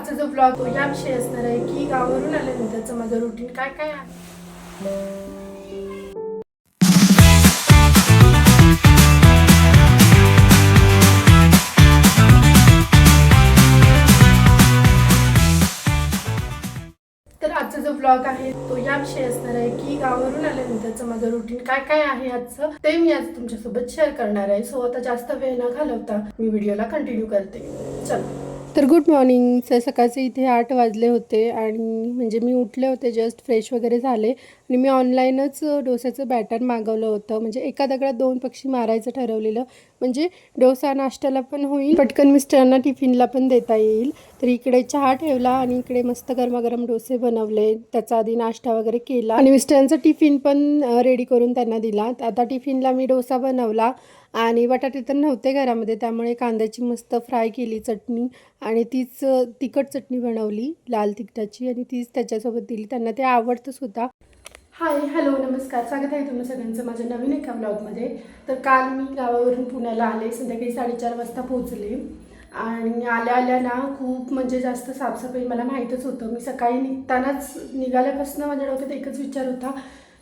आजचा जो ब्लॉग याविषयी असणार आहे की गावावरून आल्यानंतरचं माझं रुटीन काय काय आहे. तर आजचा जो ब्लॉग आहे तो याविषयी असणार आहे की गावावरून आल्यानंतरचं माझं रुटीन काय काय आहे आजचं ते मी आज तुमच्यासोबत शेअर करणार आहे. सो आता जास्त वेळ न घालवता मी व्हिडिओला कंटिन्यू करते. चल. तर गुड मॉर्निंग सर. सकाळचे इथे आठ वाजले होते आणि म्हणजे मी उठले होते जस्ट फ्रेश वगैरे झाले. आणि मी ऑनलाईनच डोस्याचं बॅटर मागवलं होतं. म्हणजे एका दगडात दोन पक्षी मारायचं ठरवलेलं. म्हणजे डोसा नाश्त्याला पण होईल. पटकन मिस्टरांना टिफिनला पण देता येईल. तर इकडे चहा ठेवला आणि इकडे मस्त गरमागरम डोसे बनवले. त्याचा आधी नाश्ता वगैरे केला. आणि मिस्टरांचा टिफिन पण रेडी करून त्यांना दिला. आता टिफिनला मी डोसा बनवला. आणि बटाटे तर नव्हते घरामध्ये. त्यामुळे कांद्याची मस्त फ्राय केली चटणी. आणि तीच तिखट चटणी बनवली. लाल तिखटाची. आणि तीच त्याच्यासोबत दिली. त्यांना ते आवडतंच होता हाय हॅलो नमस्कार. स्वागत आहे तुम्ही सगळ्यांचं माझ्या नवीन एका ब्लॉगमध्ये तर काल मी गावावरून पुण्याला आले संध्याकाळी साडेचार वाजता पोहोचले. आणि आल्या आल्या ना खूप म्हणजे जास्त साफसफाई मला माहीतच होतं. मी सकाळी निघतानाच निघाल्यापासून माझ्या डोक्यात एकच विचार होता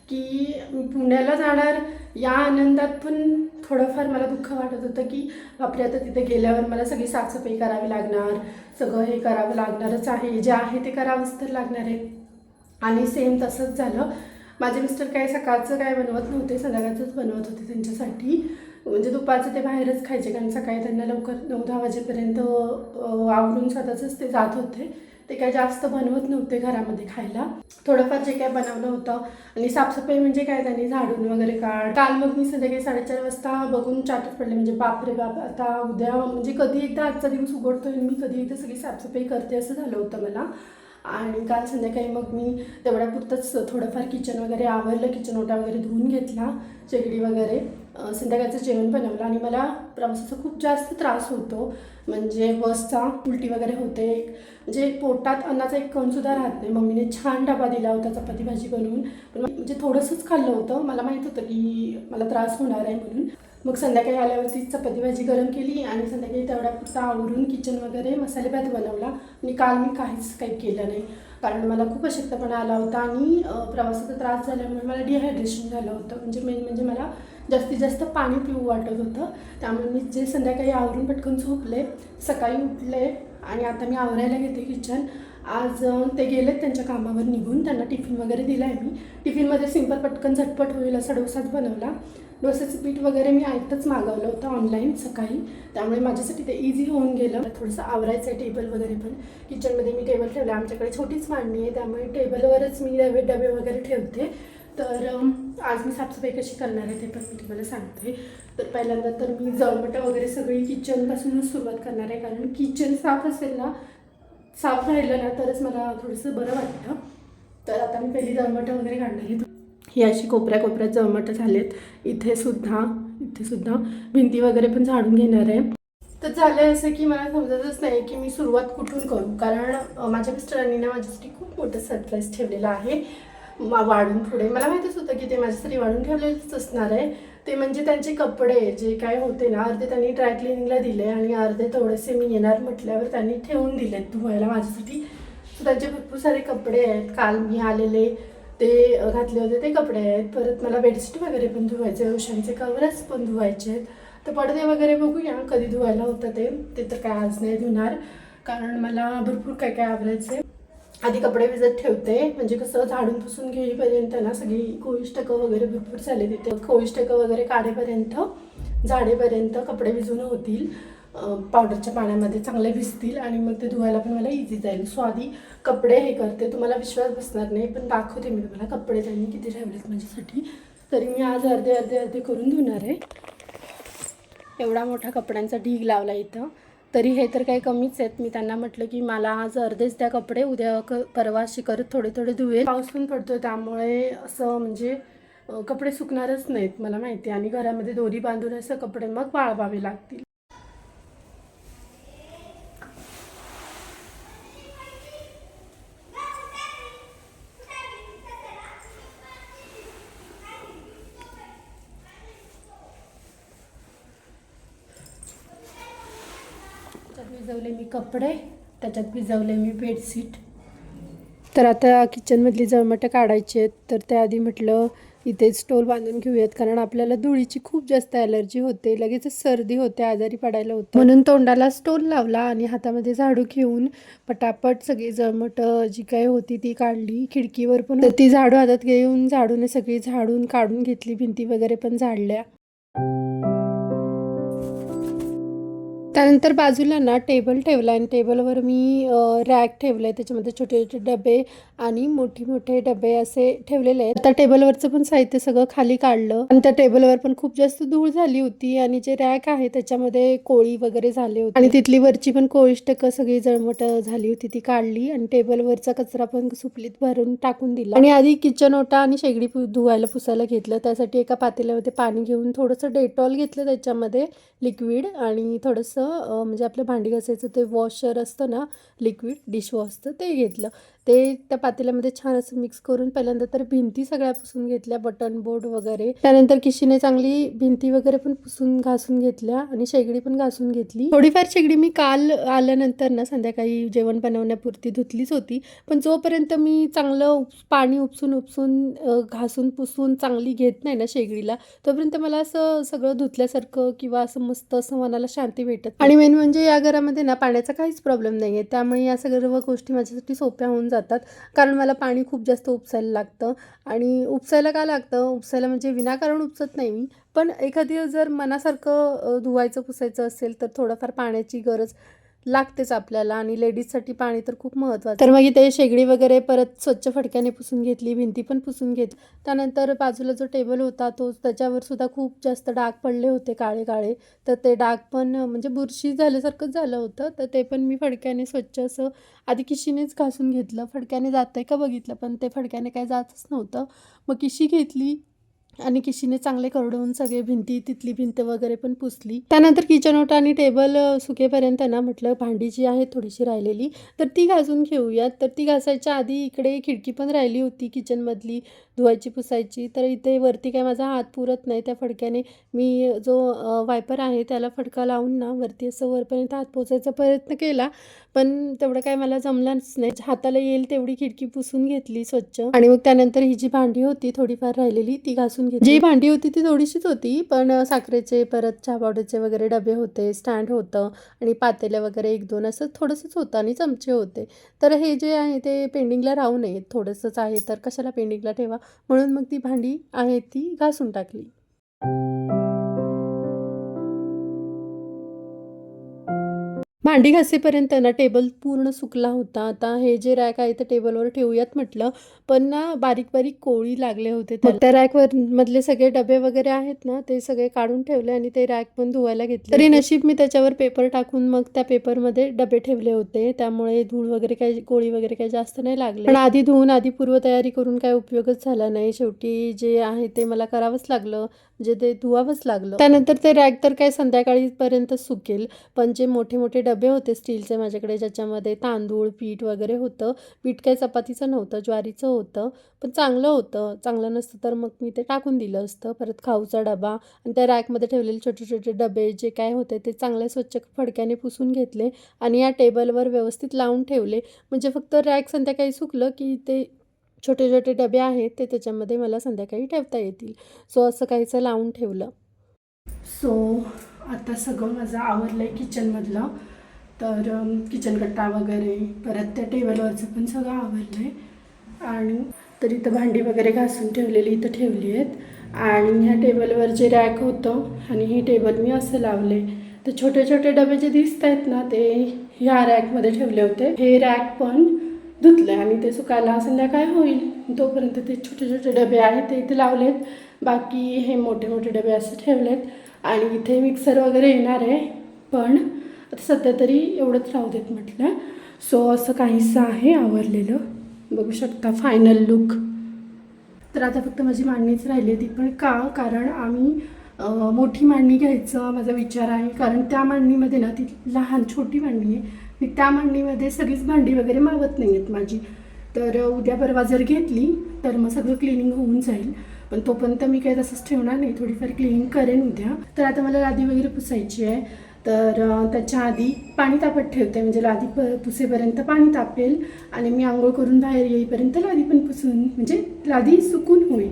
की पुण्याला जाणार या आनंदात पण थोडंफार मला दुःख वाटत होतं की आपल्या आता तिथे गेल्यावर मला सगळी साफसफाई करावी लागणार सगळं हे करावं लागणारच आहे जे आहे ते करावंच तर लागणार आहे. आणि सेम तसंच झालं. माझे मिस्टर काय सकाळचं काय बनवत नव्हते संध्याकाळचंच बनवत होते त्यांच्यासाठी. म्हणजे दुपारचं ते बाहेरच खायचे कारण सकाळी त्यांना लवकर नऊ दहा वाजेपर्यंत आवडून आवरून स्वतःचंच ते जात होते. ते काय जास्त बनवत नव्हते घरामध्ये खायला. थोडंफार जे काय बनवलं होतं आणि साफसफाई म्हणजे काय त्यांनी झाडून वगैरे काढ. काल मग मी संध्याकाळी साडेचार वाजता बघून चाटत पडले म्हणजे बापरे बाप आता उद्या म्हणजे कधी एकदा आजचा दिवस उघडतोय मी कधी एकदा सगळी साफसफाई करते असं झालं होतं मला. आणि काल संध्याकाळी मग मी तेवढ्यापुरतंच थोडंफार किचन वगैरे आवरलं किचन ओटा वगैरे धुवून घेतला शेगडी वगैरे. संध्याकाळचं जेवण बनवलं आणि मला प्रवासाचा खूप जास्त त्रास होतो. म्हणजे बसचा उलटी वगैरे होते. म्हणजे पोटात अन्नाचा एक कणसुद्धा राहत नाही. मम्मीने छान डबा दिला होता चपाती भाजी बनवून. पण म्हणजे थोडंसंच खाल्लं होतं. मला माहीत होतं की मला त्रास होणार आहे म्हणून. मग संध्याकाळी आल्यावरती चपाती भाजी गरम केली आणि संध्याकाळी तेवढ्यापुरता आवरून किचन वगैरे मसाले भात बनवला. आणि काल मी काहीच काही केलं नाही. कारण मला खूप अशक्तपणा आला होता आणि प्रवासाचा त्रास झाल्यामुळे मला डिहायड्रेशन झालं होतं. म्हणजे मेन म्हणजे मला जास्तीत जास्त पाणी पिऊ वाटत होतं. त्यामुळे मी जे संध्याकाळी आवरून पटकन झोपले सकाळी उठले आणि आता मी आवरायला घेते किचन आज ते गेलेत त्यांच्या कामावर निघून त्यांना टिफिन वगैरे दिला आहे मी. टिफिनमध्ये सिंपल पटकन झटपट होईल असा डोसाच बनवला. डोस्याचं पीठ वगैरे मी आयतच मागवलं होतं ऑनलाईन सकाळी. त्यामुळे माझ्यासाठी ते इझी होऊन गेलं. थोडंसं आवरायचं आहे टेबल वगैरे पण. किचनमध्ये मी टेबल ठेवलं आमच्याकडे छोटीच मांडणी आहे. त्यामुळे टेबलवरच मी डबे डबे वगैरे ठेवते. तर आज मी साफसफाई कशी करणार आहे ते पण मी तुम्हाला सांगते. तर पहिल्यांदा तर मी जळमटं वगैरे सगळी किचनपासूनच सुरुवात करणार आहे. कारण किचन साफ असेल ना साफ राहिलं ना तरच मला थोडंसं बरं वाटतं. तर आता मी पहिली जळमटं वगैरे काढणार आहे ही अशी कोपऱ्या कोपऱ्यात जळमटं झालेत. इथे सुद्धा इथे सुद्धा भिंती वगैरे पण झाडून घेणार आहे. तर झालं असं की मला समजतच नाही की मी सुरुवात कुठून करू. कारण माझ्या मिस्टरांनी ना माझ्यासाठी खूप मोठं सरप्राईज ठेवलेलं आहे. वाढून पुढे. मला माहीतच होतं की ते माझ्यासाठी वाढून ठेवलेलंच असणार आहे. ते म्हणजे त्यांचे कपडे जे काय होते ना अर्धे त्यांनी ड्राय क्लिनिंगला दिले आणि अर्धे थोडेसे मी येणार म्हटल्यावर त्यांनी ठेवून दिलेत धुवायला माझ्यासाठी. सो त्यांचे भरपूर सारे कपडे आहेत. काल मी आलेले ते घातले होते ते कपडे आहेत. परत मला बेडशीट वगैरे पण धुवायचे उशांचे कवरच पण धुवायचे आहेत. तर पडदे वगैरे बघूया कधी धुवायला होतं ते. ते तर काय आज नाही धुणार. कारण मला भरपूर काय काय आवरायचे आधी कपडे भिजत ठेवते. म्हणजे कसं झाडून पुसून घेईपर्यंत ना सगळी कोविष्टकं वगैरे भरपूर झाले तिथे. कोविष्टकं वगैरे काढेपर्यंत झाडेपर्यंत कपडे भिजून होतील. पावडरच्या पाण्यामध्ये चांगले भिजतील आणि मग ते धुवायला पण मला इझी जाईल. सो आधी कपडे हे करते. तुम्हाला विश्वास बसणार नाही पण दाखवते मी तुम्हाला कपडे त्यांनी किती ठेवलेत माझ्यासाठी. तरी मी आज अर्धे अर्धे अर्धे करून धुणार आहे. एवढा मोठा कपड्यांचा ढीग लावला इथं. तरी हे तर काही कमीच आहेत. मी त्यांना म्हटलं की मला आज अर्धेच द्या कपडे उद्या क परवा अशी करत थोडे थोडे धुवे पाऊस पण पडतोय त्यामुळे असं म्हणजे कपडे सुकणारच नाहीत मला माहिती आहे. आणि घरामध्ये दोरी बांधून असं कपडे मग वाळवावे लागतील तर भिजवले मी कपडे त्याच्यात भिजवले मी बेडशीट. तर आता किचनमधली जळमटं काढायची आहेत. तर त्याआधी म्हटलं इथे स्टोल बांधून घेऊयात कारण आपल्याला धुळीची खूप जास्त ॲलर्जी होते. लगेच सर्दी होते आजारी पडायला होतं. म्हणून तोंडाला स्टोल लावला आणि हातामध्ये झाडू घेऊन पटापट सगळी जळमटं जी काही होती ती काढली. खिडकीवर पण ती झाडू हातात घेऊन झाडूने सगळी झाडून काढून घेतली भिंती वगैरे पण झाडल्या. त्यानंतर बाजूला ना टेबल ठेवला आणि टेबलवर मी रॅक ठेवलं आहे त्याच्यामध्ये छोटे छोटे डबे आणि मोठे मोठे डबे असे ठेवलेले आहेत. आता टेबलवरचं पण साहित्य सगळं खाली काढलं. आणि त्या टेबलवर पण खूप जास्त धूळ झाली होती आणि जे रॅक आहे त्याच्यामध्ये कोळी वगैरे झाले होते. आणि तिथली वरची पण कोळिष्टक सगळी जळमट झाली होती ती काढली आणि टेबलवरचा कचरा पण सुपलीत भरून टाकून दिला. आणि आधी किचन ओटा आणि शेगडी पु- धुवायला पुसायला घेतलं. त्यासाठी एका पातेल्यामध्ये पाणी घेऊन थोडंसं डेटॉल घेतलं त्याच्यामध्ये लिक्विड आणि थोडंसं म्हणजे आपलं भांडी घासायचं ते वॉशर असतं ना लिक्विड डिशवॉशचं ते घेतलं. ते त्या पातेल्यामध्ये छान असं मिक्स करून पहिल्यांदा तर भिंती सगळ्या पुसून घेतल्या बटन बोर्ड वगैरे. त्यानंतर किशीने चांगली भिंती वगैरे पण पुसून घासून घेतल्या आणि शेगडी पण घासून घेतली. थोडीफार शेगडी मी काल आल्यानंतर ना संध्याकाळी जेवण बनवण्यापुरती धुतलीच होती. पण जोपर्यंत मी चांगलं पाणी उपसून उपसून घासून पुसून चांगली घेत नाही ना शेगडीला तोपर्यंत मला असं सगळं धुतल्यासारखं किंवा असं मस्त असं मनाला शांती भेटत आणि मेन म्हणजे या घरामध्ये ना पाण्याचा काहीच प्रॉब्लेम नाही आहे त्यामुळे या सर्व गोष्टी माझ्यासाठी सोप्या होऊन जातात. कारण मला पाणी खूप जास्त उपसायला लागतं. आणि उपसायला का लागतं? उपसायला म्हणजे विनाकारण उपसत नाही मी. पण एखादी जर मनासारखं धुवायचं पुसायचं असेल तर थोडंफार पाण्याची गरज लागतेच आपल्याला आणि लेडीजसाठी पाणी तर खूप महत्त्वाचं तर मग इथे शेगडी वगैरे परत स्वच्छ फडक्याने पुसून घेतली भिंती पण पुसून घेत. त्यानंतर बाजूला जो टेबल होता तो त्याच्यावर सुद्धा खूप जास्त डाग पडले होते काळे काळे. तर ते डाग पण म्हणजे बुरशी झाल्यासारखंच झालं होतं. तर ते पण मी फडक्याने स्वच्छ असं आधी किशीनेच घासून घेतलं. फडक्याने जातंय का बघितलं पण ते फडक्याने काही जातच नव्हतं. मग किशी घेतली आणि किशीने चांगले करडवून सगळे भिंती तिथली भिंत वगैरे पण पुसली. त्यानंतर किचन ओटा आणि टेबल सुकेपर्यंत ना म्हटलं भांडी जी आहे थोडीशी राहिलेली. तर ती घासून घेऊयात. तर ती घासायच्या आधी इकडे खिडकी पण राहिली होती किचनमधली धुवायची पुसायची. तर इथे वरती काय माझा हात पुरत नाही त्या फडक्याने मी जो वायपर आहे त्याला फडका लावून ना वरती असं वरपर्यंत हात पोचायचा प्रयत्न केला. पण तेवढं काय मला जमलंच नाही. हाताला येईल तेवढी खिडकी पुसून घेतली स्वच्छ. आणि मग त्यानंतर ही जी भांडी होती थोडीफार राहिलेली ती घासून घेतली. जी भांडी होती ती थोडीशीच होती पण साखरेचे परत चहा पावडरचे वगैरे डबे होते स्टँड होतं आणि पातेले वगैरे एक दोन असं थोडंसंच होतं आणि चमचे होते. तर हे जे आहे ते पेंडिंगला राहू नये थोडंसंच आहे तर कशाला पेंडिंगला ठेवा? म्हणून मग ती भांडी आहे ती घासून टाकली. भांडी घासेपर्यंत ना टेबल पूर्ण सुकला होता. आता हे जे रॅक आहे ते टेबलवर ठेवूयात म्हटलं. पण ना बारीक बारीक कोळी लागले होते तर त्या रॅकवर मधले सगळे डबे वगैरे आहेत ना ते सगळे काढून ठेवले आणि ते रॅक पण धुवायला घेतले. तरी नशीब मी त्याच्यावर पेपर टाकून मग त्या पेपरमध्ये डबे ठेवले होते. त्यामुळे धूळ वगैरे काही कोळी वगैरे काही जास्त नाही लागले. पण आधी धुवून आधी पूर्वतयारी करून काही उपयोगच झाला नाही. शेवटी जे आहे ते मला करावंच लागलं. म्हणजे ते धुवावंच लागलं. त्यानंतर ते रॅक तर काय संध्याकाळीपर्यंत सुकेल. पण जे मोठे मोठे डबे होते स्टीलचे माझ्याकडे ज्याच्यामध्ये तांदूळ पीठ वगैरे होतं. पीठ काही चपातीचं नव्हतं ज्वारीचं होतं पण चांगलं होतं. चांगलं नसतं तर मग मी ते टाकून दिलं असतं. परत खाऊचा डबा आणि त्या रॅकमध्ये ठेवलेले छोटे छोटे डबे जे काय होते ते चांगले स्वच्छ फडक्याने पुसून घेतले आणि या टेबलवर व्यवस्थित लावून ठेवले. म्हणजे फक्त रॅक संध्याकाळी सुकलं की ते छोटे छोटे डबे आहेत ते त्याच्यामध्ये मला संध्याकाळी ठेवता येतील. सो असं काहीचं लावून ठेवलं. सो आता सगळं माझं आवडलं आहे किचनमधलं तर किचन कट्टा वगैरे परत त्या टेबलवरचं पण सगळं आवरलं आहे आणि तर इथं भांडी वगैरे घासून ठेवलेली इथं ठेवली आहेत. आणि ह्या टेबलवर जे रॅक होतं आणि हे टेबल मी असं लावले तर छोटे छोटे डबे जे दिसत आहेत ना ते ह्या रॅकमध्ये ठेवले होते. हे रॅक पण धुतले आणि ते सुकायला संध्याकाळी होईल. तोपर्यंत ते छोटे छोटे डबे आहेत ते इथे लावलेत. बाकी हे मोठे मोठे डबे असे ठेवलेत. आणि इथे मिक्सर वगैरे येणार आहे. पण आता सध्या तरी एवढंच राहू देत म्हटलं. सो असं काहीसं आहे आवरलेलं. बघू शकता फायनल लुक तर आता फक्त माझी मांडणीच राहिली ती पण का? कारण आम्ही मोठी मांडणी घ्यायचं माझा विचार आहे. कारण त्या मांडणीमध्ये ना ती लहान छोटी मांडणी आहे. मी त्या मांडणीमध्ये सगळीच भांडी वगैरे मावत नाही आहेत माझी. तर उद्या परवा जर घेतली तर मग सगळं क्लिनिंग होऊन जाईल. पण तोपर्यंत मी काही तसंच ठेवणार नाही. थोडीफार क्लिनिंग करेन उद्या. तर आता मला लादी वगैरे पुसायची आहे. तर त्याच्या आधी पाणी तापत ठेवते. म्हणजे लादी प पुसेपर्यंत पाणी तापेल आणि मी आंघोळ करून बाहेर येईपर्यंत लादी पण पुसून म्हणजे लादी सुकून होईल.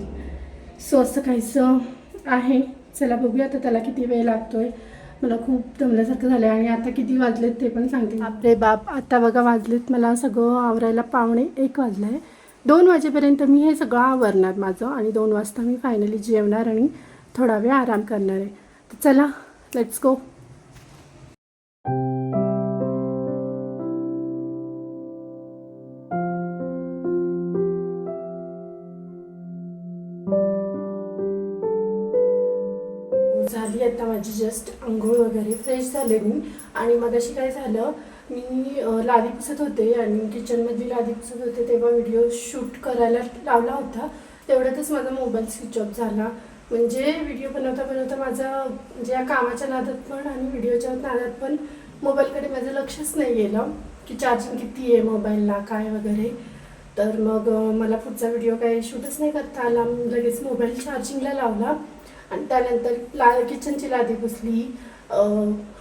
सो असं काहीसं आहे. चला बघूया आता त्याला किती वेळ लागतोय. मला खूप दमल्यासारखं झालं आणि आता किती वाजलेत ते पण सांगते. आपले बाप. आता बघा वाजलेत मला सगळं आवरायला पावणे एक वाजलं आहे दोन वाजेपर्यंत मी हे सगळं आवरणार माझं आणि दोन वाजता मी फायनली जेवणार आणि थोडा वेळ आराम करणार आहे. तर चला लेट्स गो झाली आता माझी जस्ट आंघोळ वगैरे. फ्रेश झाले मी. आणि मग अशी काय झालं मी लादी पुसत होते आणि किचनमधली लादी पुसत होते तेव्हा व्हिडिओ शूट करायला लावला होता. तेवढ्यातच माझा मोबाईल स्विच ऑफ झाला. म्हणजे व्हिडिओ बनवता बनवता माझा म्हणजे या कामाच्या नादात पण आणि व्हिडिओच्या नादात पण मोबाईलकडे माझं लक्षच नाही गेलं की चार्जिंग किती आहे मोबाईलला काय वगैरे. तर मग मला पुढचा व्हिडिओ काही शूटच नाही करता आला. लगेच मोबाईल चार्जिंगला लावला. आणि त्यानंतर ला किचनची लादी पुसली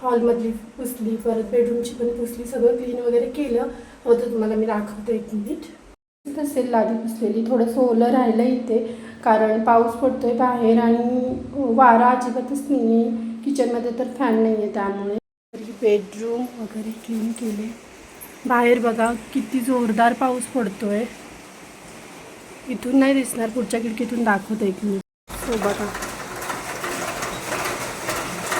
हॉलमधली पुसली परत बेडरूमची पण पुसली सगळं क्लीन वगैरे केलं. होतं तुम्हाला मी दाखवते एक मिनिट असेल लादी पुसलेली. थोडंसं ओलं राहिलं इथे कारण पाऊस पडतोय बाहेर आणि वारा अजिबातच नाही आहे किचनमध्ये तर फॅन नाही आहे त्यामुळे. बेडरूम वगैरे क्लीन केले. बाहेर बघा किती जोरदार पाऊस पडतो आहे इथून नाही दिसणार पुढच्या खिडकीतून दाखवत एक मिनिट हो बघा.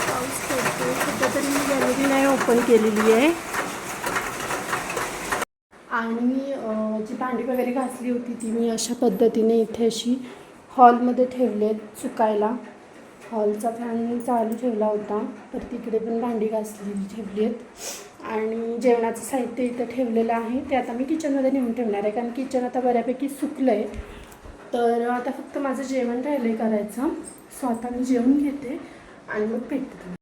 पाऊस पडतो सध्या तरी मी गॅलरी नाही ओपन केलेली आहे. आणि जी भांडी वगैरे घासली होती ती मी अशा पद्धतीने इथे अशी हॉलमध्ये ठेवले सुकायला हॉलचा फॅन चालू ठेवला होता तर तिकडे पण भांडी घासलेली ठेवली आहेत. आणि जेवणाचं साहित्य इथं ठेवलेलं आहे. ते आता मी किचनमध्ये नेऊन ठेवणार आहे कारण किचन आता बऱ्यापैकी सुकलं आहे तर आता फक्त माझं जेवण राहिलं आहे करायचं. सो आता मी जेवण घेते आणि मग भेटते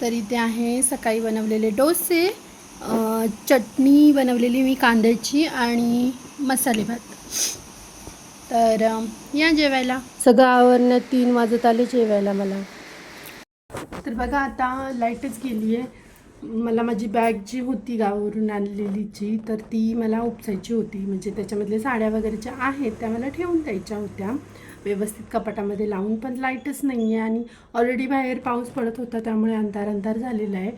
तर इथे आहे सकाळी बनवलेले डोसे चटणी बनवलेली मी कांद्याची आणि मसाले भात तर या जेवायला. सगळं आवरण्यात तीन वाजत आले जेवायला मला. तर बघा आता लाईटच गेली आहे. मला माझी बॅग जी होती गावावरून आणलेलीची तर ती मला उपसायची होती. म्हणजे त्याच्यामधले साड्या वगैरे ज्या आहेत त्या मला ठेवून द्यायच्या होत्या. व्यवस्थित कपाटामध्ये लावून पण लाईटच नाही आहे आणि ऑलरेडी बाहेर पाऊस पडत होता त्यामुळे अंधार अंधार झालेला आहे.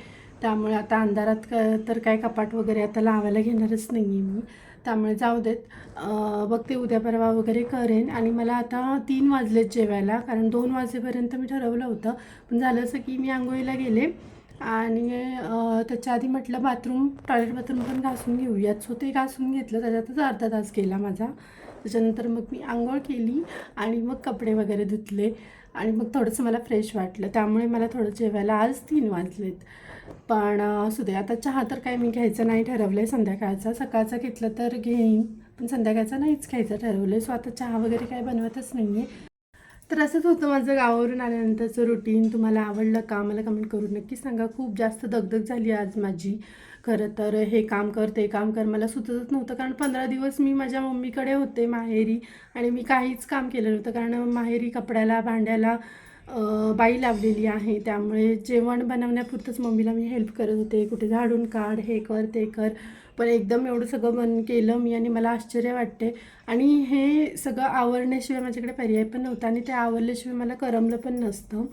त्यामुळे आता अंधारात क तर काय कपाट वगैरे आता लावायला घेणारच नाही आहे मी. त्यामुळे जाऊ देत. बघते उद्या परवा वगैरे करेन. आणि मला आता तीन वाजलेत जेवायला कारण दोन वाजेपर्यंत मी ठरवलं होतं. पण झालं असं की मी आंघोळीला गेले. आणि त्याच्या आधी म्हटलं बाथरूम टॉयलेट बाथरूम पण घासून घेऊयात. सो ते घासून घेतलं. त्याच्यातच अर्धा तास गेला माझा. त्याच्यानंतर मग मी आंघोळ केली आणि मग कपडे वगैरे धुतले. आणि मग थोडंसं मला फ्रेश वाटलं. त्यामुळे मला थोडं जेवायला आज तीन वाजलेत. पण असू दे. आता चहा तर काय मी घ्यायचं नाही ठरवलं आहे संध्याकाळचा. सकाळचा घेतलं तर घेईन. पण संध्याकाळचा नाहीच घ्यायचं ठरवलं आहे सो आता चहा वगैरे काय बनवतच नाही आहे तर असंच होतं माझं गावावरून आल्यानंतरचं रुटीन तुम्हाला आवडलं का मला कमेंट करून नक्की सांगा. खूप जास्त दगदग झाली आज माझी. खरं तर हे काम कर ते काम कर. मला सुचतच नव्हतं कारण पंधरा दिवस मी माझ्या मम्मीकडे होते माहेरी आणि मी काहीच काम केलं नव्हतं. कारण माहेरी कपड्याला भांड्याला बाई लावलेली आहे. त्यामुळे जेवण बनवण्यापुरतंच मम्मीला मी हेल्प करत होते. कुठे झाडून काढ हे कर ते कर. पण एकदम एवढं सगळं बन केलं मी आणि मला आश्चर्य वाटते. आणि हे सगळं आवरण्याशिवाय माझ्याकडे पर्याय पण नव्हता आणि ते आवरल्याशिवाय मला करमलं पण नसतं.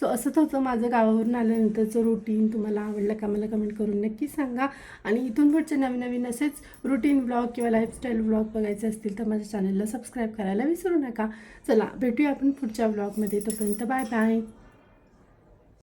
सो असंच होतं माझं गावावरून आल्यानंतरचं रुटीन तुम्हाला आवडलं का मला कमेंट करून नक्की सांगा. आणि इथून पुढचे नवीन नवीन असेच रुटीन ब्लॉग किंवा लाईफस्टाईल ब्लॉग बघायचे असतील तर माझ्या चॅनलला सबस्क्राईब करायला विसरू नका. चला भेटूया आपण पुढच्या ब्लॉगमध्ये तोपर्यंत बाय बाय